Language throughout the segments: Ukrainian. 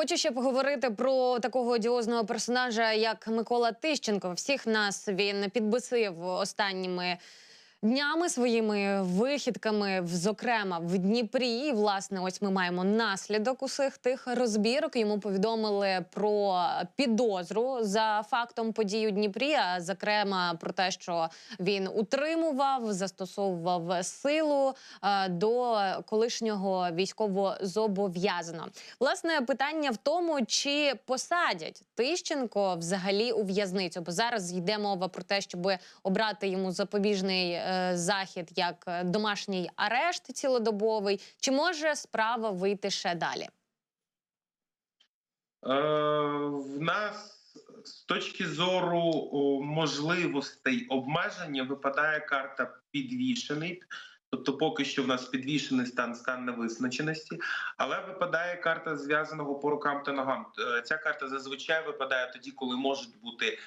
Хочу ще поговорити про такого одіозного персонажа, як Микола Тищенко. Всіх нас він підбесив останніми днями своїми вихідками, зокрема в Дніпрі. Власне, ось ми маємо наслідок усіх тих розбірок. Йому повідомили про підозру за фактом подій у Дніпрі, а зокрема про те, що він утримував, застосовував силу до колишнього військовозобов'язаного. Власне, питання в тому, чи посадять Тищенко взагалі у в'язницю, бо зараз йде мова про те, щоб обрати йому запобіжний е, захід як е, домашній арешт цілодобовий. Чи може справа вийти ще далі? Е, в нас з точки зору можливостей обмеження випадає карта підвішений. Тобто, поки що в нас підвішений стан, стан невизначеності, але випадає карта зв'язаного по рукам та ногам. Е, Ця карта зазвичай випадає тоді, коли можуть бути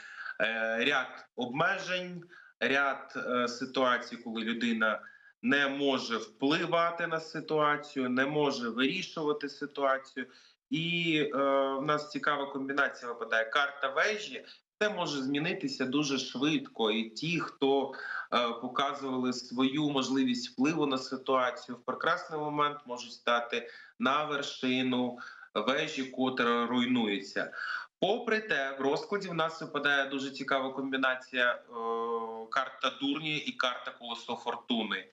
е, ряд обмежень, ряд е, ситуацій, коли людина не може впливати на ситуацію, не може вирішувати ситуацію. І е, в нас цікава комбінація випадає карта вежі. Це може змінитися дуже швидко. І ті, хто е, показували свою можливість впливу на ситуацію, в прекрасний момент можуть стати на вершину вежі, котра руйнується. Попри те, в розкладі в нас випадає дуже цікава комбінація е, карта дурні і карта колесо фортуни.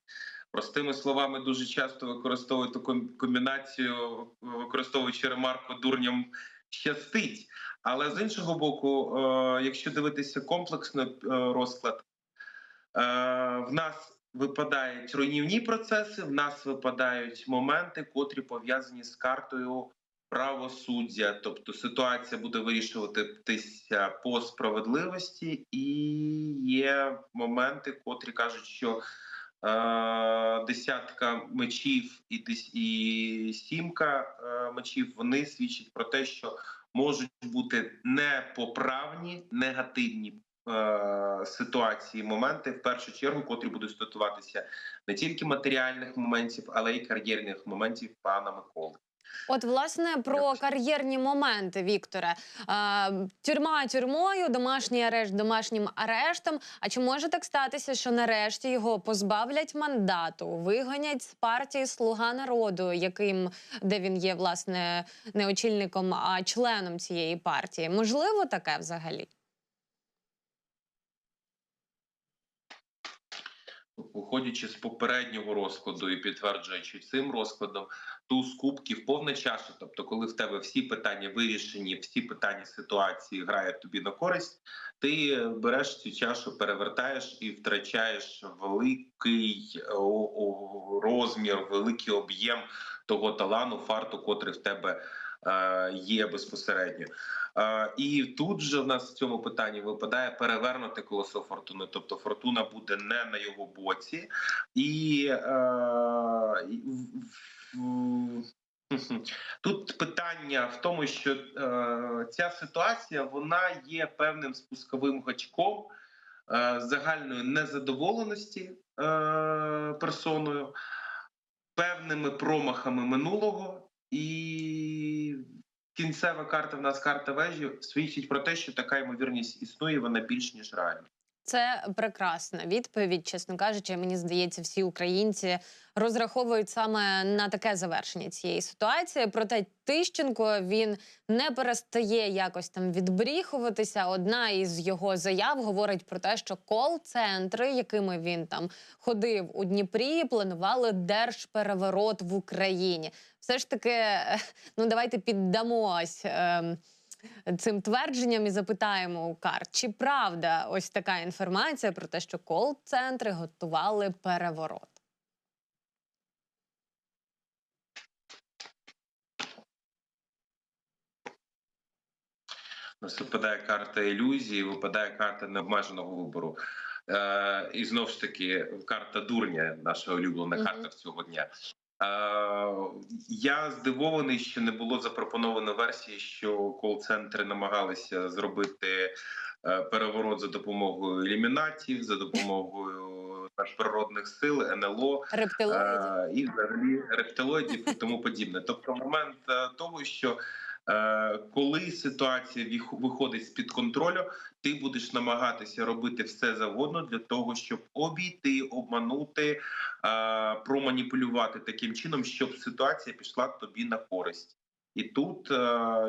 Простими словами, дуже часто використовують комбінацію, використовуючи ремарку дурням щастить. Але з іншого боку, е, якщо дивитися комплексно е, розклад, е, в нас випадають руйнівні процеси, в нас випадають моменти, котрі пов'язані з картою правосуддя. Тобто ситуація буде вирішуватися по справедливості, і є моменти, котрі кажуть, що десятка мечів і і сімка е, мечів вони свідчать про те, що можуть бути непоправні негативні. е, Ситуації, моменти в першу чергу, котрі будуть стосуватися не тільки матеріальних моментів, але й кар'єрних моментів пана Миколи. От, власне, про кар'єрні моменти, Вікторе. Тюрма тюрмою, домашній арешт домашнім арештом. А чи може так статися, що нарешті його позбавлять мандату, вигонять з партії Слуга народу, яким де він є, власне, не очільником, а членом цієї партії? Можливо, таке взагалі? Виходячи з попереднього розкладу і підтверджуючи цим розкладом, туз кубків повна чаша. Тобто, коли в тебе всі питання вирішені, всі питання ситуації грають тобі на користь, ти береш цю чашу, перевертаєш і втрачаєш великий розмір, великий об'єм того талану, фарту, котрий в тебе є безпосередньо. Е, і тут же в нас в цьому питанні випадає перевернути колесо фортуни, тобто фортуна буде не на його боці, і е, тут питання в тому, що е, ця ситуація вона є певним спусковим гачком е, загальної незадоволеності е, персоною, певними промахами минулого. І кінцева карта в нас карта вежі свідчить про те, що така ймовірність існує, вона більш ніж реальна. Це прекрасна відповідь. Чесно кажучи, мені здається, всі українці розраховують саме на таке завершення цієї ситуації. Проте Тищенко він не перестає якось там відбріхуватися. Одна із його заяв говорить про те, що кол-центри, якими він там ходив у Дніпрі, планували держпереворот в Україні. Все ж таки, ну давайте піддамось. ем, цим твердженням і запитаємо у карт, чи правда ось така інформація про те, що кол-центри готували переворот. Нас випадає карта ілюзії, випадає карта необмеженого вибору. Е, і знову ж таки, карта дурня, наша улюблена Мгм. карта цього дня. Я здивований, що не було запропоновано версії, що кол-центри намагалися зробити е, переворот за допомогою ілюмінатів, за допомогою надприродних сил, НЛО. Рептилоїдів. Е, і взагалі рептилоїдів і тому подібне. Тобто, момент е, того, що коли ситуація виходить з під контролю, ти будеш намагатися робити все завгодно для того, щоб обійти, обманути, е, проманіпулювати таким чином, щоб ситуація пішла тобі на користь. І тут е,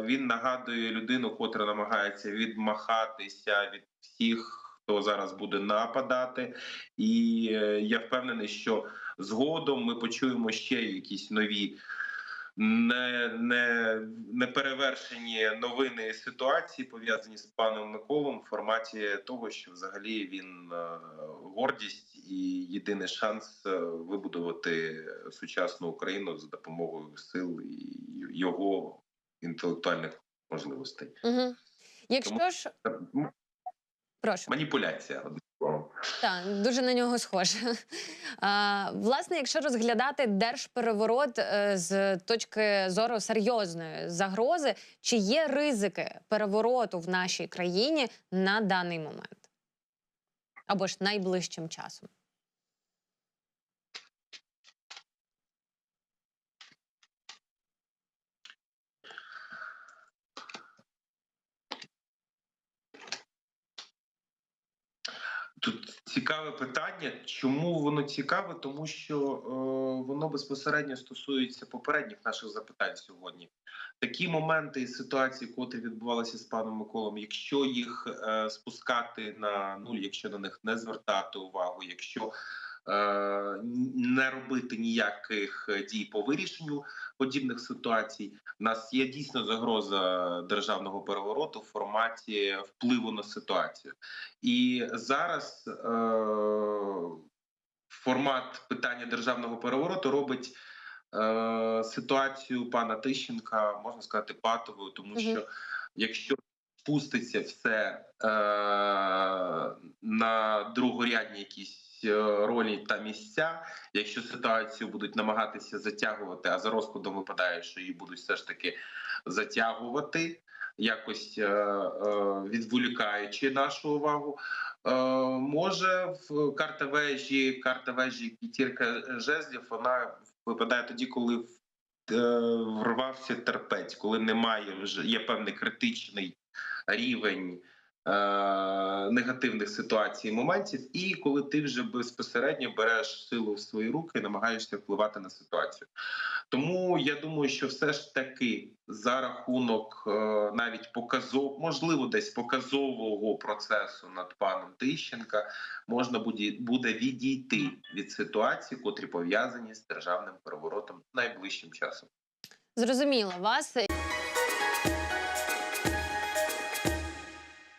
він нагадує людину, котра намагається відмахатися від всіх, хто зараз буде нападати. І е, я впевнений, що згодом ми почуємо ще якісь нові не, не, неперевершені новини і ситуації пов'язані з паном Миколом в форматі того, що взагалі він е, гордість і єдиний шанс е, вибудувати сучасну Україну за допомогою сил і його інтелектуальних можливостей. Угу. Якщо Тому- ж прошу. Маніпуляція. Так, дуже на нього схоже. Власне, якщо розглядати держпереворот е, з точки зору серйозної загрози, чи є ризики перевороту в нашій країні на даний момент? Або ж найближчим часом? Тут цікаве питання. Чому воно цікаве? Тому що е, воно безпосередньо стосується попередніх наших запитань сьогодні. Такі моменти і ситуації, котрі відбувалися з паном Миколом, якщо їх е, спускати на нуль, якщо на них не звертати увагу, якщо не робити ніяких дій по вирішенню подібних ситуацій, у нас є дійсно загроза державного перевороту в форматі впливу на ситуацію. І зараз е, формат питання державного перевороту робить е, ситуацію пана Тищенка, можна сказати, патовою, тому що якщо спуститься все е, на другорядні якісь е, ролі та місця, якщо ситуацію будуть намагатися затягувати, а за розкладом випадає, що її будуть все ж таки затягувати якось е, е, відволікаючи нашу увагу. Е, може в карта вежі, карта вежі п'ятірка жезлів, вона випадає тоді, коли е, врвався терпець, коли немає вже є певний критичний рівень е, негативних ситуацій і моментів, і коли ти вже безпосередньо береш силу в свої руки і намагаєшся впливати на ситуацію. Тому я думаю, що все ж таки за рахунок е, навіть показов, можливо, десь показового процесу над паном Тищенка можна буде відійти від ситуації, котрі пов'язані з державним переворотом найближчим часом. Зрозуміло, вас